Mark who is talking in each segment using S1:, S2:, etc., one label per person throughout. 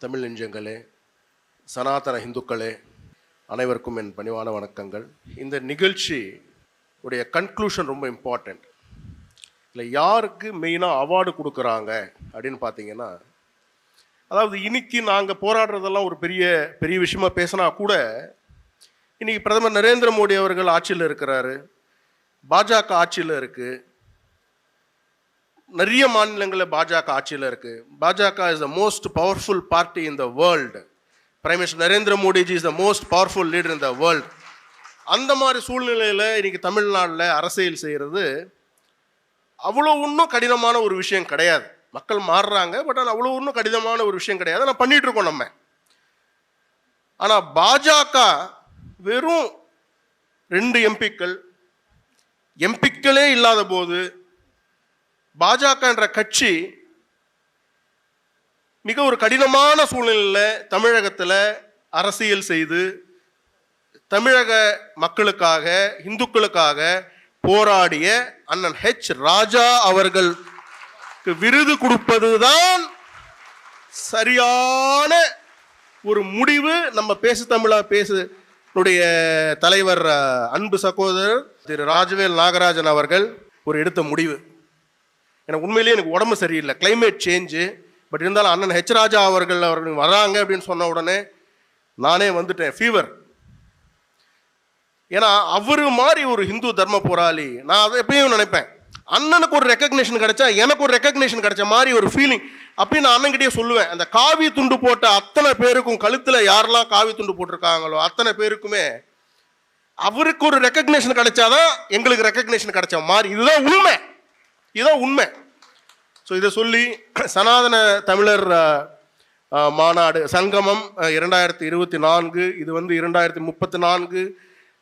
S1: தமிழ் நெஞ்சங்களே சனாதன இந்துக்களே அனைவருக்கும் என் பணிவான வணக்கங்கள். இந்த நிகழ்ச்சி உடைய கன்க்ளூஷன் ரொம்ப இம்பார்ட்டண்ட் இல்லை யாருக்கு மெயினாக அவார்டு கொடுக்குறாங்க அப்படின்னு பார்த்தீங்கன்னா அதாவது இன்னைக்கு நாங்கள் போராடுறதெல்லாம் ஒரு பெரிய பெரிய விஷயமா பேசினா கூட இன்னைக்கு பிரதமர் நரேந்திர மோடி அவர்கள் ஆட்சியில் இருக்கிறாரு. பாஜக ஆட்சியில் இருக்குது நிறைய மாநிலங்களில் பாஜக ஆட்சியில் இருக்குது பாஜக is the most powerful party in the world prime minister Narendra Modiji is the most powerful leader in the world அந்த மாதிரி சூழ்நிலையில் இன்றைக்கி தமிழ்நாட்டில் அரசியல் செய்கிறது அவ்வளோ ஒன்றும் கடினமான ஒரு விஷயம் கிடையாது. மக்கள் மாறுறாங்க பட் ஆனால் அவ்வளோ ஒன்றும் கடினமான ஒரு விஷயம் கிடையாது. ஆனால் பண்ணிகிட்ருக்கோம் நம்ம. ஆனால் பாஜக வெறும் ரெண்டு எம்பிக்கள் எம்பிக்களே இல்லாத போது பாஜகன்ற கட்சி மிக ஒரு கடினமான சூழ்நிலையில் தமிழகத்தில் அரசியல் செய்து தமிழக மக்களுக்காக இந்துக்களுக்காக போராடிய அண்ணன் ஹெச் ராஜா அவர்களுக்கு விருது கொடுப்பது தான் சரியான ஒரு முடிவு. நம்ம பேசு தமிழா பேசுடைய தலைவர் அன்பு சகோதரர் திரு ராஜவேல் நாகராஜன் அவர்கள் ஒரு எடுத்த முடிவு. எனக்கு உண்மையிலேயே எனக்கு உடம்பு சரியில்லை. கிளைமேட் சேஞ்சு பட் இருந்தாலும் அண்ணன் ஹெச் ராஜா அவர்கள் அவர்கள் வராங்க அப்படின்னு சொன்ன உடனே நானே வந்துட்டேன். ஃபீவர் ஏன்னா அவர் மாதிரி ஒரு ஹிந்து தர்ம போராளி நான் அதை எப்பயும் நினைப்பேன். அண்ணனுக்கு ஒரு ரெக்கக்னேஷன் கிடைச்சா எனக்கு ஒரு ரெக்கக்னேஷன் கிடைச்ச மாதிரி ஒரு ஃபீலிங் அப்படின்னு நான் அண்ணன்கிட்டயே சொல்லுவேன் அந்த காவி துண்டு போட்ட அத்தனை பேருக்கும் கழுத்தில் யாரெல்லாம் காவி துண்டு போட்டிருக்காங்களோ அத்தனை பேருக்குமே அவருக்கு ஒரு ரெக்கக்னேஷன் கிடைச்சாதான் எங்களுக்கு ரெக்கக்னேஷன் கிடைச்ச மாதிரி. இதுதான் உண்மை. இதுதான் உண்மை. ஸோ இதை சொல்லி சனாதன தமிழர் மாநாடு சங்கமம் இரண்டாயிரத்தி இருபத்தி நான்கு இது வந்து இரண்டாயிரத்தி முப்பத்தி நான்கு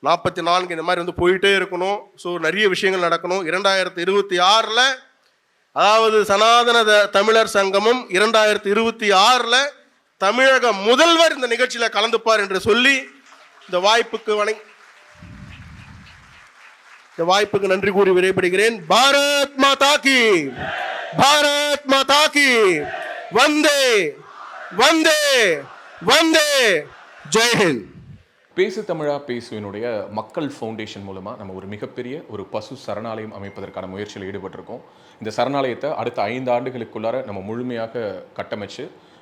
S1: நாற்பத்தி நான்கு இந்த மாதிரி வந்து போயிட்டே இருக்கணும். ஸோ நிறைய விஷயங்கள் நடக்கணும். இரண்டாயிரத்தி இருபத்தி ஆறில் அதாவது சனாதன த- தமிழர் சங்கமம் இரண்டாயிரத்தி இருபத்தி ஆறில் தமிழக முதல்வர் இந்த நிகழ்ச்சியில் கலந்துப்பார் என்று சொல்லி இந்த வாய்ப்புக்கு வணங்கி இந்த வாய்ப்புக்கு நன்றி கூறி விடைபெறுகிறேன். பாரத் மாதா கி. பாரத் மாதா கி. வந்தே. வந்தே. வந்தே. ஜெயஹிந்த்
S2: பேசு தமிழா பேசுவினுடைய மக்கள் ஃபவுண்டேஷன் மூலமாக நம்ம ஒரு மிகப்பெரிய ஒரு பசு சரணாலயம் அமைப்பதற்கான முயற்சியில் ஈடுபட்டிருக்கோம். இந்த சரணாலயத்தை அடுத்த ஐந்து ஆண்டுகளுக்குள்ளார நம்ம முழுமையாக கட்டமைச்சு